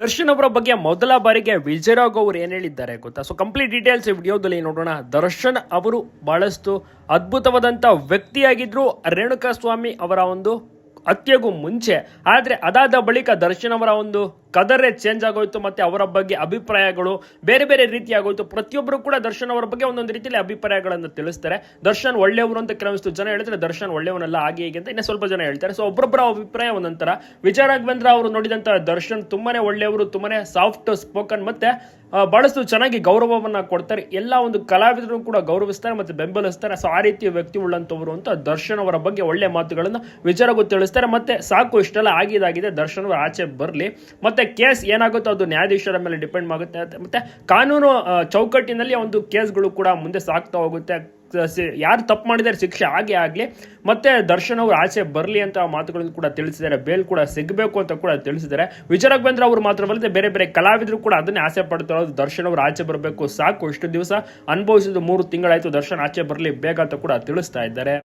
ದರ್ಶನ್ ಅವರ ಬಗ್ಗೆ ಮೊದಲ ಬಾರಿಗೆ ವಿಜಯರಾಘವ್ ಅವರು ಏನ್ ಹೇಳಿದ್ದಾರೆ ಗೊತ್ತಾ? ಸೊ ಕಂಪ್ಲೀಟ್ ಡೀಟೇಲ್ಸ್ ಈ ವಿಡಿಯೋದಲ್ಲಿ ನೋಡೋಣ. ದರ್ಶನ್ ಅವರು ಬಹಳಷ್ಟು ಅದ್ಭುತವಾದಂತ ವ್ಯಕ್ತಿಯಾಗಿದ್ರು ರೇಣುಕಾ ಸ್ವಾಮಿ ಅವರ ಒಂದು ಹತ್ಯೆಗೂ ಮುಂಚೆ. ಆದ್ರೆ ಅದಾದ ಬಳಿಕ ದರ್ಶನ್ ಅವರ ಒಂದು ಕದರೇ ಚೇಂಜ್ ಆಗೋಯ್ತು, ಮತ್ತೆ ಅವರ ಬಗ್ಗೆ ಅಭಿಪ್ರಾಯಗಳು ಬೇರೆ ಬೇರೆ ರೀತಿ ಆಗೋಯ್ತು ಪ್ರತಿಯೊಬ್ಬರು ಕೂಡ ದರ್ಶನ್ ಅವರ ಬಗ್ಗೆ ಒಂದೊಂದು ರೀತಿಯಲ್ಲಿ ಅಭಿಪ್ರಾಯಗಳನ್ನು ತಿಳಿಸ್ತಾರೆ. ದರ್ಶನ್ ಒಳ್ಳೆಯವರು ಅಂತ ಕೆಲವಷ್ಟು ಜನ ಹೇಳ್ತಾರೆ, ದರ್ಶನ್ ಒಳ್ಳೆಯವನಲ್ಲ ಹಾಗೆ ಹೀಗೆ ಅಂತ ಇನ್ನೂ ಸ್ವಲ್ಪ ಜನ ಹೇಳ್ತಾರೆ. ಸೊ ಒಬ್ಬೊಬ್ಬರ ಅಭಿಪ್ರಾಯ ಒಂದೊಂಥರ. ವಿಜಯ ರಾಘವೇಂದ್ರ ಅವರು ನೋಡಿದಂತ ದರ್ಶನ್ ತುಂಬಾನೇ ಒಳ್ಳೆಯವರು, ತುಂಬಾನೇ ಸಾಫ್ಟ್ ಸ್ಪೋಕನ್ ಮತ್ತೆ ಬಹಳಷ್ಟು ಚೆನ್ನಾಗಿ ಗೌರವವನ್ನ ಕೊಡ್ತಾರೆ. ಎಲ್ಲ ಒಂದು ಕಲಾವಿದರು ಕೂಡ ಗೌರವಿಸ್ತಾರೆ ಮತ್ತೆ ಬೆಂಬಲಿಸ್ತಾರೆ. ಸೊ ಆ ರೀತಿಯ ವ್ಯಕ್ತಿ ಉಳ್ಳಂತವರು ಅಂತ ದರ್ಶನ್ ಅವರ ಬಗ್ಗೆ ಒಳ್ಳೆ ಮಾತುಗಳನ್ನು ವಿಚಾರಗೂ ತಿಳಿಸ್ತಾರೆ. ಮತ್ತೆ ಸಾಕು, ಇಷ್ಟೆಲ್ಲ ಆಗಿದಾಗಿದೆ ದರ್ಶನ್ ಅವರು ಆಚೆ ಬರಲಿ. ಮತ್ತೆ ಕೇಸ್ ಏನಾಗುತ್ತೋ ಅದು ನ್ಯಾಯಾಧೀಶರ ಮೇಲೆ ಡಿಪೆಂಡ್ ಆಗುತ್ತೆ. ಮತ್ತೆ ಕಾನೂನು ಚೌಕಟ್ಟಿನಲ್ಲಿ ಒಂದು ಕೇಸ್ಗಳು ಕೂಡ ಮುಂದೆ ಸಾಗ್ತಾ ಹೋಗುತ್ತೆ. ಯಾರು ತಪ್ಪು ಮಾಡಿದರೆ ಶಿಕ್ಷೆ ಹಾಗೆ ಆಗಲಿ, ಮತ್ತೆ ದರ್ಶನ್ ಅವರು ಆಚೆ ಬರಲಿ ಅಂತ ಮಾತುಗಳನ್ನು ಕೂಡ ತಿಳಿಸಿದ್ದಾರೆ. ಬೇಲ್ ಕೂಡ ಸಿಗಬೇಕು ಅಂತ ಕೂಡ ತಿಳಿಸಿದ್ದಾರೆ. ವಿಜಯ ರಾಘವೇಂದ್ರ ಅವರು ಮಾತ್ರವಲ್ಲದೆ ಬೇರೆ ಬೇರೆ ಕಲಾವಿದರು ಕೂಡ ಅದನ್ನೇ ಆಸೆ ಪಡ್ತಿರೋದು ದರ್ಶನ್ ಅವರು ಆಚೆ ಬರಬೇಕು. ಸಾಕು ಇಷ್ಟು ದಿವಸ. ಅನುಭವಿಸಿದ ಮೂರು ತಿಂಗಳಾಯ್ತು, ದರ್ಶನ್ ಆಚೆ ಬರಲಿ, ಬೇಗ ಅಂತ ಕೂಡ ತಿಳಿಸ್ತಾ ಇದ್ದಾರೆ.